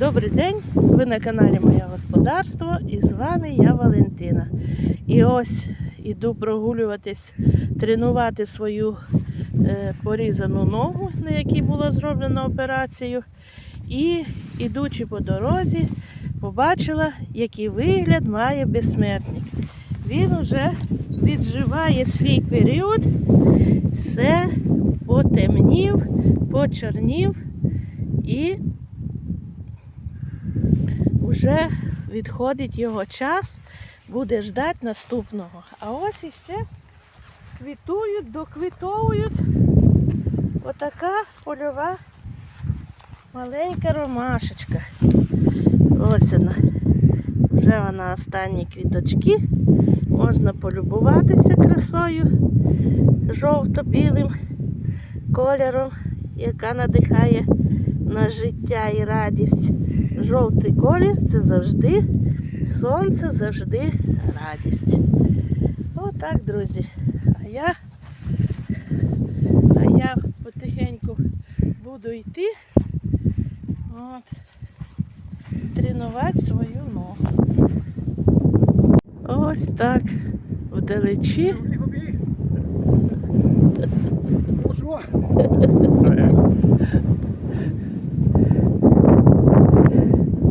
Добрий день! Ви на каналі Моє Господарство і з вами я Валентина. І ось іду прогулюватись, тренувати свою е, порізану ногу, на якій було зроблено операцію. І ідучи по дорозі, побачила, який вигляд має безсмертник. Він уже відживає свій період, все потемнів, почорнів і вже відходить його час, буде ждати наступного. А ось іще квітують, доквітовують отака польова маленька ромашечка. Ось вона. Вже вона останні квіточки. Можна полюбуватися красою жовто-білим кольором, яка надихає на життя і радість. Жовтий колір це завжди сонце, завжди радість. Отак, друзі. А я, а я потихеньку буду йти. От, тренувати свою ногу. Ось так вдалечі.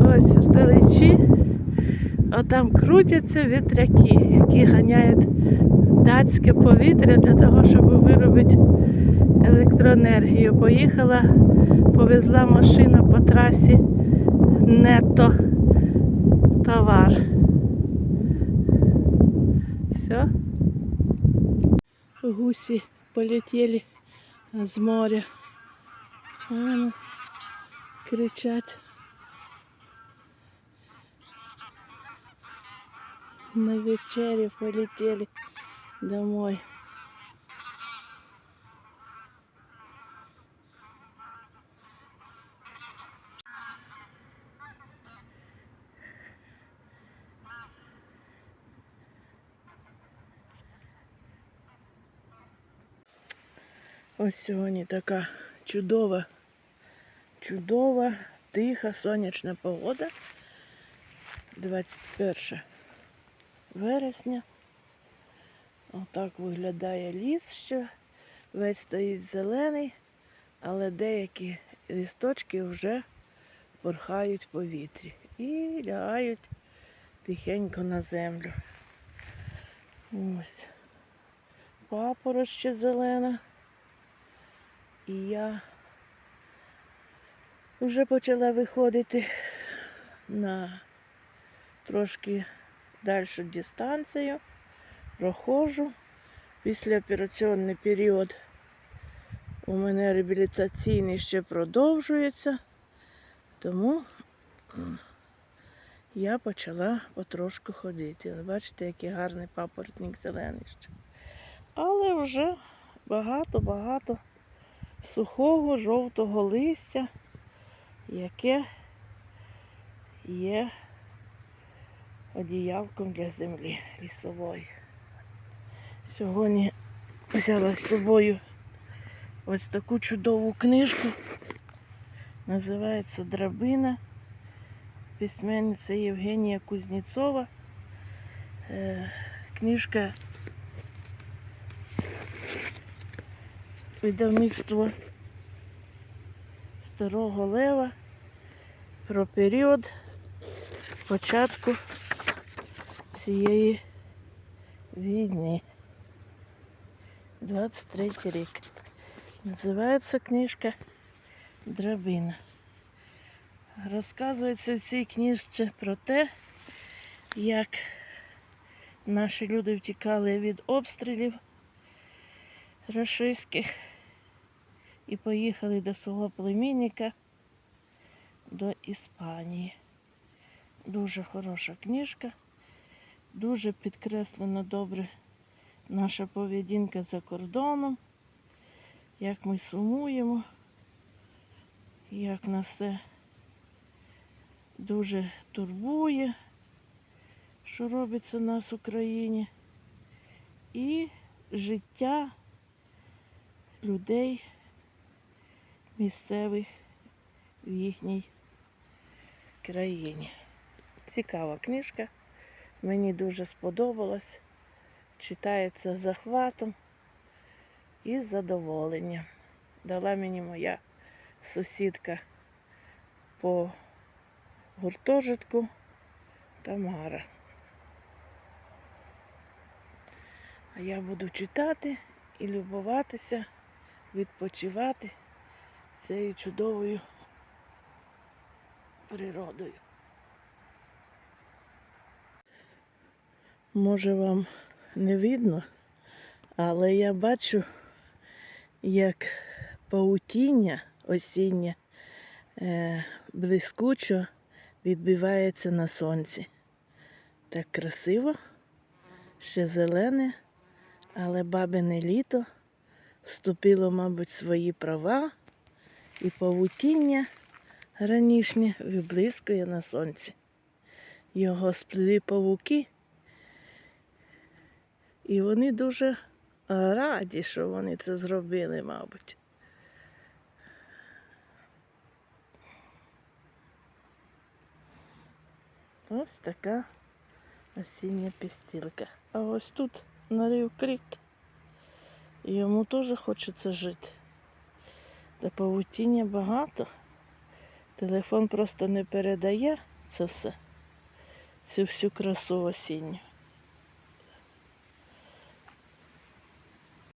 Ось вдалечі. А там крутяться вітряки, які ганяють датське повітря для того, щоб виробити електроенергію. Поїхала, повезла машина по трасі нето товар. Все. Гусі полетіли з моря. Ну, кричать. На вечере полетели домой. Ось сьогодні така чудова, чудова, тиха, сонячна погода. 21 вересня. Отак виглядає ліс ще. Весь стоїть зелений, але деякі лісточки вже порхають в повітрі і лягають тихенько на землю. Ось. Папороть ще зелена. І я вже почала виходити на трошки дальшу дистанцію, проходжу. Післяопераційний період у мене реабілітаційний ще продовжується, тому я почала потрошку ходити. Бачите, який гарний папоротник зелений ще. Але вже багато-багато сухого жовтого листя, яке є одіялком для землі лісової. Сьогодні взяла з собою ось таку чудову книжку. Називається Драбина. Письменниця Євгенія Кузнєцова. Е, Книжка видавництво Старого Лева про період початку цієї війни. 23 рік. Називається книжка Драбина. Розказується в цій книжці про те, як наші люди втікали від обстрілів рашистських і поїхали до свого племінника до Іспанії. Дуже хороша книжка, дуже підкреслена добре наша поведінка за кордоном, як ми сумуємо, як нас все дуже турбує, що робиться в нас в Україні. І життя людей місцевих в їхній країні. Цікава книжка. Мені дуже сподобалась. Читається захватом і з задоволенням. Дала мені моя сусідка по гуртожитку Тамара. А я буду читати і любуватися, відпочивати цією чудовою природою. Може вам не видно, але я бачу, як паутіння осіннє е, блискучо відбивається на сонці. Так красиво, ще зелене, але бабине літо вступило, мабуть, свої права, і павутіння ранішнє виблискує на сонці. Його сплели павуки, і вони дуже раді, що вони це зробили, мабуть. Ось така осіння пістілка. А ось тут нарив крик. І йому теж хочеться жити. Та павутіння багато. Телефон просто не передає це все, цю всю красу осінню.